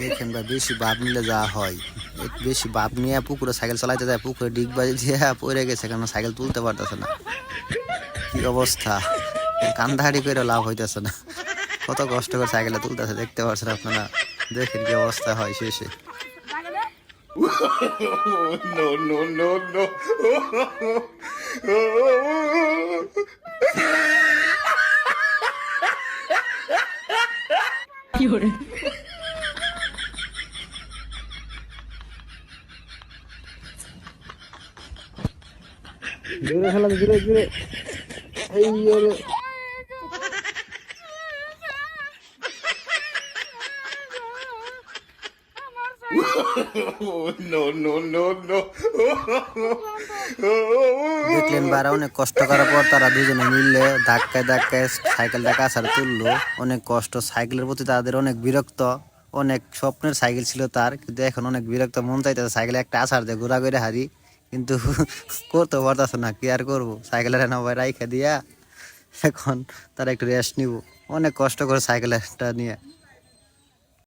দেখেন ভাই বেশি বাপ নিলে যা হয়। বেশি বাপ নিয়ে পুকুরে সাইকেল চালাইতে যায় পুকুরে ডিগ বাজি দিয়ে পড়ে গেছে কেন সাইকেল তুলতে পারতেছে না? কি অবস্থা? কান্দাহাড়ি করে লাভ হইতেছে না। কত কষ্ট করে সাইকেলে তুলতেছে দেখতে পাচ্ছেন আপনারা? দেখেন কি অবস্থা হয় শেষে। জোরে খেলা জোরে জোরে এই জোরে দেখলেন বারা অনেক কষ্ট করার পর তারা দুজনে মিললে ধাক্কায় ধাক্কায় সাইকেলটা কাছারে তুললো। অনেক কষ্ট সাইকেলের প্রতি তাদের অনেক বিরক্ত। অনেক স্বপ্নের সাইকেল ছিল তার কিন্তু এখন অনেক বিরক্ত মন চাইতেছে সাইকেলে একটা আসার দিয়ে ঘোরা করে হারি। কিন্তু করতে পারতেছে না, কি আর করব? সাইকেলের নবাই রাইখে দিয়া এখন তারা একটু রেস্ট নিব। অনেক কষ্ট করে সাইকেলটা নিয়ে।